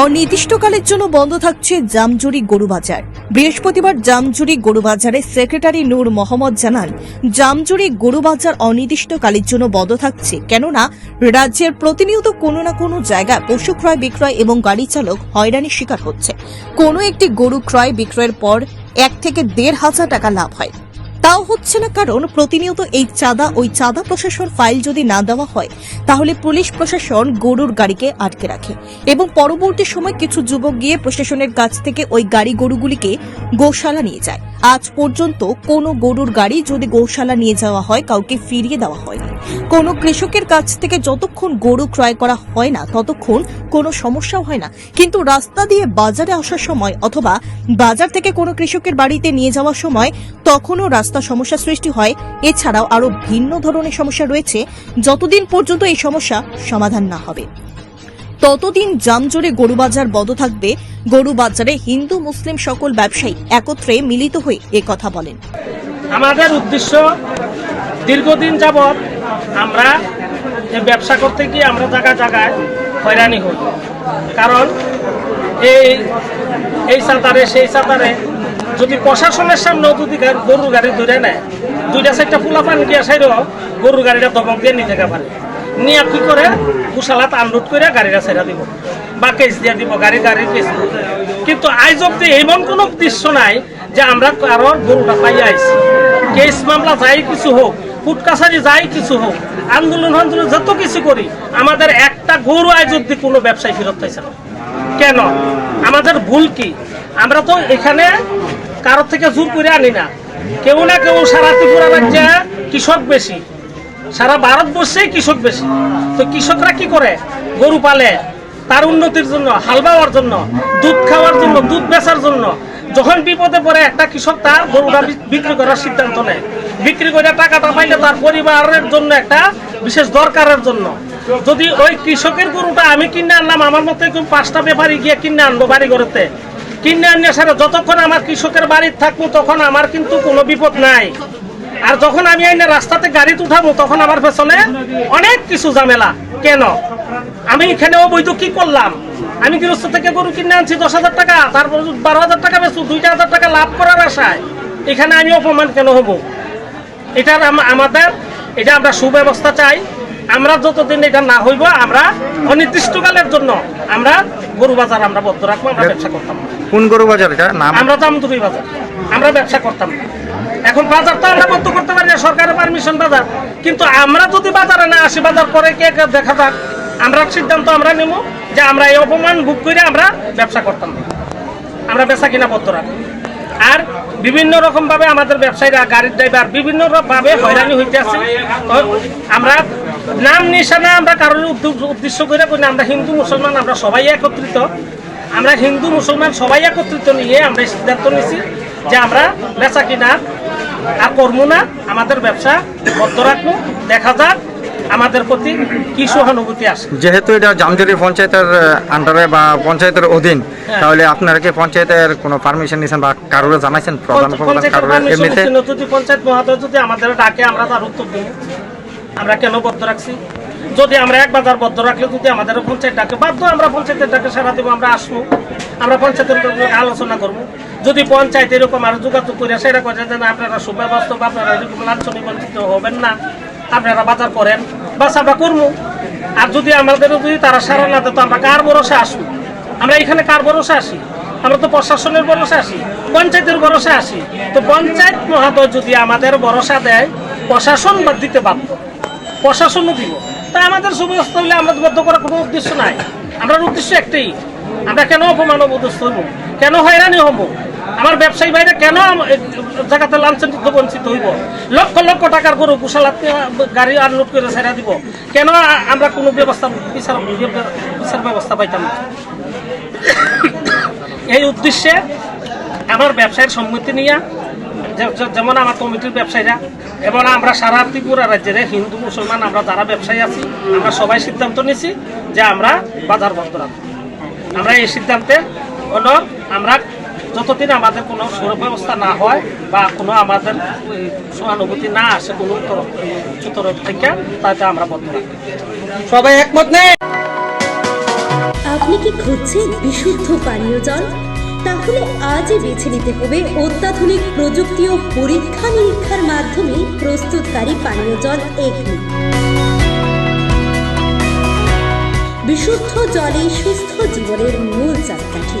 অনির্দিষ্টকালের জন্য বন্ধ থাকছে জামজুরি গরু বাজার বৃহস্পতিবার জামজুরি গরু বাজারের সেক্রেটারি নূর মোহাম্মদ জানান, জামজুরি গরু বাজার অনির্দিষ্টকালের জন্য বন্ধ থাকছে কেননা রাজ্যের প্রতিনিয়ত কোনো না কোনো জায়গায় পশু ক্রয় বিক্রয় এবং গাড়ি চালক হয়রানির শিকার হচ্ছে। কোনো একটি গরু ক্রয় বিক্রয়ের পর এক থেকে দেড় হাজার টাকা লাভ হয়। তাও হচ্ছে না কারণ প্রতিনিয়ত এই চাঁদা, ওই চাঁদা প্রশাসন ফাইল যদি না দেওয়া হয়, তাহলে পুলিশ প্রশাসন গরুর গাড়িকে আটকে রাখে। এবং পরবর্তী সময় কিছু যুবক গিয়ে প্রশাসনের কাছ থেকে ওই গাড়ি গরুগুলিকে গোশালা নিয়ে যায়। আজ পর্যন্ত কোনো গরুর গাড়ি যদি গোশালা নিয়ে যাওয়া হয়, কাউকে ফিরিয়ে দেওয়া হয়নি। কোনো কৃষকের কাছ থেকে যতক্ষণ গরু ক্রয় করা হয় না, ততক্ষণ কোনো সমস্যাও হয় না। কিন্তু রাস্তা দিয়ে বাজারে আসার সময় অথবা বাজার থেকে কোনো কৃষকের বাড়িতে নিয়ে যাওয়ার সময় তখনও রাস্তা সমস্যা সৃষ্টি হয়। এছাড়াও আরও ভিন্ন ধরনের সমস্যা রয়েছে। যতদিন পর্যন্ত এই সমস্যা সমাধান না হবে। ততদিন জামজোরে গরু বাজার বন্ধ থাকবে। গরু বাজারে হিন্দু, মুসলিম সকল ব্যবসায়ী একত্রে মিলিত হয়ে কথা বলেন। আমাদের উদ্দেশ্য দীর্ঘদিন যাবৎ আমরা ব্যবসা করতে গিয়ে আমরা জায়গায় জায়গায় হয়রানি হই। কারণ এই এই সাঁতারে, সেই সাঁতারে যদি প্রশাসনের সামনে যদি গরুর গাড়ি ধরে নেয়, দুইটা চারটা ফুলা পানি দিয়ে সাইডও গরুর গাড়িটা দমক দিয়ে নিয়ে যেতে পারে। নিয়ে কি করে? কুশালাত আনলোড করে গাড়িটা ছেড়ে দিব। বা কেস দিয়ে দিব, গাড়ি গাড়ি কেস। কিন্তু আজ অব্দি এমন কোনো দৃশ্য নাই যে আমরা কারোর গরুটা পাইয়া আইছি। কেস মামলা যাই কিছু হোক ফুট কাছারি যাই কিছু হোক, আন্দোলন আন্দোলন যত কিছু করি, আমাদের একটা গরু আজ অব্দি কোনো ব্যবসায় ফেরত পাইছে না। কেন? আমাদের ভুল কি? আমরা তো এখানে কারোর থেকে জোর করে আনি না। কেউ না কেউ সারা ত্রিপুরা রাজ্যে কৃষক বেশি। সারা ভারতবর্ষেই কৃষক বেশি। তো কৃষকরা কি করে? গরু পালে, তার উন্নতির জন্য, হাল বাওয়ার জন্য, দুধ খাওয়ার জন্য, দুধ বেচার জন্য যখন বিপদে পড়ে একটা কৃষক তার গরুটা বিক্রি করার সিদ্ধান্ত নেয়। বিক্রি করে টাকাটা পাইলে তার পরিবারের জন্য একটা বিশেষ দরকারের জন্য। যদি ওই কৃষকের গরুটা আমি কিনে আনলাম, আমার মতো এরকম পাঁচটা ব্যাপারী গিয়ে কিনে আনব বাড়ি ঘরেতে, কিনে আনলে সারা যতক্ষণ আমার কৃষকের বাড়ির থাকব তখন আমার কিন্তু কোনো বিপদ নাই। আর যখন আমি আইনে রাস্তাতে গাড়ি উঠাবো তখন আমার পেছনে অনেক কিছু ঝামেলা। কেন? আমি এখানে অবৈধ কি করলাম? আমি গৃহস্থ থেকে গরু কিনে আনছি দশ হাজার টাকা তারপর বারো হাজার টাকা বেচু দুইটা হাজার টাকা লাভ করার আশায় এখানে আমি অপমান কেন হব? এটার আম- আমাদের এটা আমরা সুব্যবস্থা চাই। আমরা যতদিন এটা না হইব আমরা অনির্দিষ্টকালের জন্য আমরা গরু বাজার আমরা বদ্ধ রাখব আমরা ব্যবসা করতাম। কোন গরু বাজার এটা? নাম? আমরা দামদুরি বাজার আমরা ব্যবসা করতাম না। এখন বাজার তো আমরা বন্ধ করতে পারি না সরকারের পারমিশন বাজার। কিন্তু আমরা যদি বাজারে না আসি বাজার পরে কে কে দেখা যাক? আমরা সিদ্ধান্ত আমরা নেব। যে আমরা এই অপমান ভোগ করে আমরা ব্যবসা করতাম। আমরা বেচা কিনা রাখব আর বিভিন্ন রকমভাবে আমাদের ব্যবসায়ীরা গাড়ির ড্রাইভার বিভিন্ন ভাবে হয়রানি হইতে আছে। আমরা নাম নিশানা আমরা কারোর উদ্দ- উদ্দেশ্য করে করি আমরা হিন্দু, মুসলমান, আমরা সবাই একত্রিত। আমরা হিন্দু, মুসলমান সবাই একত্রিত নিয়ে আমরা সিদ্ধান্ত নিছি যে আমরা বেচা কিনা আর করব না। আমাদের ব্যবসা বদ্ধ রাখব। দেখা যাক আমাদের প্রতি কি সহানুভূতি আসে যেহেতু এটা জামজুরি পঞ্চায়েতের আন্ডারে বা পঞ্চায়েতের অধীন হ্যাঁ। তাহলে আপনারা কি পঞ্চায়েতের কোনো পারমিশন নিয়েছেন বা কারোর জানাইছেন? প্রধান প্রধান কারোর এমনিতে? যদি পঞ্চায়েত মহোদয় যদি আমাদের ডাকে আমরা তার উত্তর দিই আমরা কেন বদ্ধ রাখছি? যদি আমরা এক বাজার বদ্ধ রাখলে যদি আমাদের পঞ্চায়েত ডাকে বাধ্য আমরা পঞ্চায়েতের ডাকে সারা দেবো আমরা আসব। আমরা পঞ্চায়েতের আলোচনা করব। যদি পঞ্চায়েত এরকম আর যোগাযোগ করে সেটা করে যে আপনারা সুব্যবস্থা বা আপনারা এরকম লাঞ্ছনী বঞ্চিত হবেন না। আপনারা বাজার করেন, বাস আমরা করব। আর যদি আমাদের যদি তারা সারা না দেয়, তো আমরা কার ভরসা আসব? আমরা এখানে কার ভরসা আসি? আমরা তো প্রশাসনের ভরসা আসি, পঞ্চায়েতের ভরসা আসি। তো পঞ্চায়েত মহাদয় যদি আমাদের ভরসা দেয়, প্রশাসন দিতে বাধ্য। প্রশাসনও দিব। তা আমাদের সুব্যবস্থা হইলে আমরা বদ্ধ করার কোনো উদ্দেশ্য নাই। আমরা উদ্দেশ্য একটাই, আমরা কেন অপমান অবদস্ত হইব কেন হয়রানি হব? আমার ব্যবসায়ী ভাইরা কেন জায়গাতে লাঞ্ছনিত বঞ্চিত হইব? লক্ষ লক্ষ টাকার গরু কুশালাত গাড়ি আর আনলোড করে ছেড়া দিব। কেন আমরা কোনো ব্যবস্থা, বিচার বিচার ব্যবস্থা পাইতাম এই উদ্দেশ্যে আমার ব্যবসায়ের সম্মতি নিয়ে যেমন আমার কমিটির ব্যবসায়ীরা এবং আমরা সারা ত্রিপুরা রাজ্যের হিন্দু, মুসলমান, আমরা যারা ব্যবসায়ী আছি, আমরা সবাই সিদ্ধান্ত নিছি যে আমরা বাজার বন্ধ রাখব। আমরা এই সিদ্ধান্তে হলো আমরা যতদিন আমাদের কোনো সুব্যবস্থা না হয় বা কোনো আমাদের সহানুভূতি না আসে কোনো তরফ উচ্চ তরফ থেকে তাতে আমরা বন্ধ রাখব সবাই একমত নেই আপনি কি খুঁজছেন বিশুদ্ধ পানীয় জল? তাহলে আজই বেছে নিতে হবে অত্যাধুনিক প্রযুক্তি ও পরীক্ষা নিরীক্ষার মাধ্যমে প্রস্তুতকারী পানীয় জল এগনি। বিশুদ্ধ জলে সুস্থ জীবনের মূল চাকাঠি।